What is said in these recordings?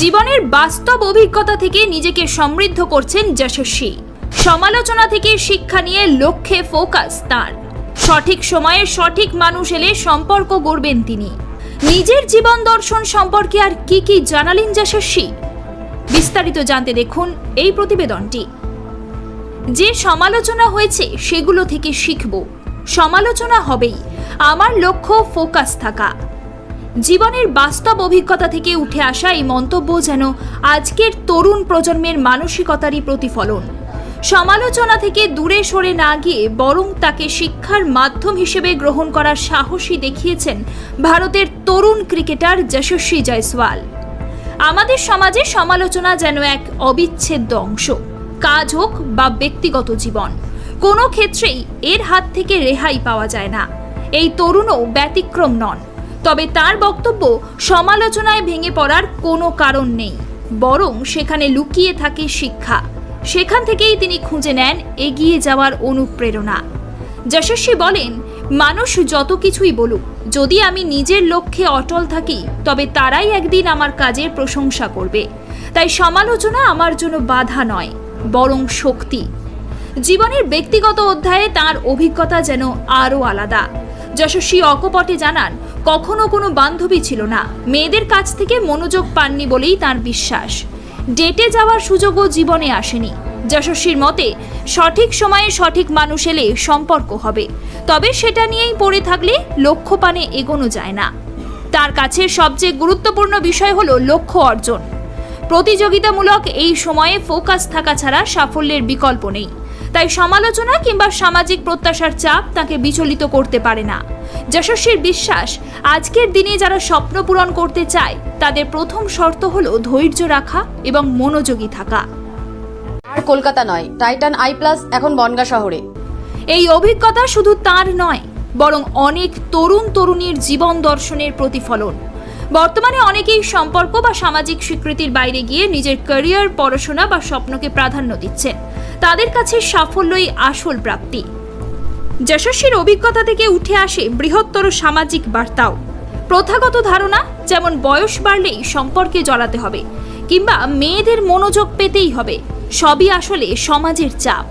জীবনের বাস্তব অভিজ্ঞতা থেকে নিজেকে সমৃদ্ধ করছেন যশস্বী। সমালোচনা থেকে শিক্ষা নিয়ে লক্ষ্যে ফোকাস তার। সঠিক সময়ে সঠিক মানুষ এলে সম্পর্ক গড়বেন তিনি। নিজের জীবন দর্শন সম্পর্কে আর কি কি জানালেন যশস্বী? বিস্তারিত জানতে দেখুন এই প্রতিবেদনটি। যে সমালোচনা হয়েছে সেগুলো থেকে শিখব। সমালোচনা হবেই। আমার লক্ষ্য ফোকাস থাকা। জীবনের বাস্তব অভিজ্ঞতা থেকে উঠে আসা এই মন্তব্য যেন আজকের তরুণ প্রজন্মের মানসিকতারই প্রতিফলন। সমালোচনা থেকে দূরে সরে না গিয়ে বরং তাকে শিক্ষার মাধ্যম হিসেবে গ্রহণ করার সাহসী দেখিয়েছেন ভারতের তরুণ ক্রিকেটার যশস্বী জয়সওয়াল। আমাদের সমাজে সমালোচনা যেন এক অবিচ্ছেদ্য অংশ, কাজ হোক বা ব্যক্তিগত জীবন। কোনো ক্ষেত্রেই এর হাত থেকে রেহাই পাওয়া যায় না। এই তরুণও ব্যতিক্রম নন। তবে তার বক্তব্য সমালোচনায় ভেঙে পড়ার কোনো কারণ নেই, বরং সেখানে লুকিয়ে থাকে শিক্ষা। সেখান থেকেই তিনি খুঁজে নেন এগিয়ে যাওয়ার অনুপ্রেরণা। যশস্বী বলেন, মানুষ যত কিছুই বলুক, যদি আমি নিজের লক্ষ্যে অটল থাকি, তবে তারাই একদিন আমার কাজের প্রশংসা করবে। তাই সমালোচনা আমার জন্য বাধা নয়, বরং শক্তি। জীবনের ব্যক্তিগত অধ্যায়ে তার অভিজ্ঞতা যেন আরও আলাদা। যশস্বী অকপটে জানান, কখনো কোনো বান্ধবী ছিল না। মেয়েদের কাছ থেকে মনোযোগ পাননি বলেই তার বিশ্বাস। ডেটে যাওয়ার সুযোগও জীবনে আসেনি। যশস্বীর মতে, সঠিক সময়ে সঠিক মানুষ এলে সম্পর্ক হবে। তবে সেটা নিয়েই পড়ে থাকলে লক্ষ্য পানে এগোনো যায় না। তার কাছে সবচেয়ে গুরুত্বপূর্ণ বিষয় হলো লক্ষ্য অর্জন। প্রতিযোগিতামূলক এই সময়ে ফোকাস থাকা ছাড়া সাফল্যের বিকল্প নেই। তাই সমালোচনা কিংবা সামাজিক প্রত্যাশার চাপ তাকে বিচলিত করতে পারে না। যশস্বীর বিশ্বাস আজকের দিনে যারা স্বপ্ন পূরণ করতে চায় তাদের প্রথম শর্ত হলো ধৈর্য রাখা এবং মনোযোগী থাকা। আর কলকাতা নয় টাইটান আই প্লাস এখন বনগা শহরে। এই অভিজ্ঞতা শুধু তার নয় বরং অনেক তরুণ তরুণীর জীবন দর্শনের প্রতিফলন। বর্তমানে অনেকেই সম্পর্ক বা সামাজিক স্বীকৃতির বাইরে গিয়ে নিজের ক্যারিয়ার পড়াশোনা বা স্বপ্নকে প্রাধান্য দিচ্ছেন। তাদের কাছে সাফল্যই আসল প্রাপ্তি। যশস্বীর অভিজ্ঞতা থেকে উঠে আসে বৃহত্তর সামাজিক বার্তাও। প্রথাগত ধারণা, যেমন বয়স বাড়লেই সম্পর্কে জড়াতে হবে, কিংবা মেয়েদের মনোযোগ পেতেই হবে, সবই আসলে সমাজের চাপ।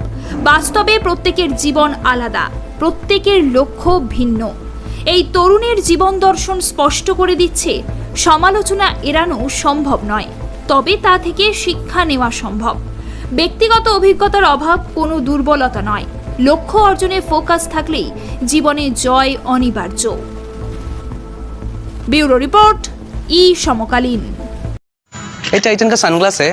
বাস্তবে প্রত্যেকের জীবন আলাদা, প্রত্যেকের লক্ষ্য ভিন্ন। এই তরুণের জীবন দর্শন স্পষ্ট করে দিচ্ছে সমালোচনা এড়ানো সম্ভব নয় তবে তা থেকে শিক্ষা নেওয়া সম্ভব ব্যক্তিগত অভিজ্ঞতার অভাব কোনো দুর্বলতা নয় লক্ষ্য অর্জনে ফোকাস থাকলেই জীবনে জয় অনিবার্য ব্যুরো রিপোর্ট ই সমকালীন ये टाइटन का सनग्लास है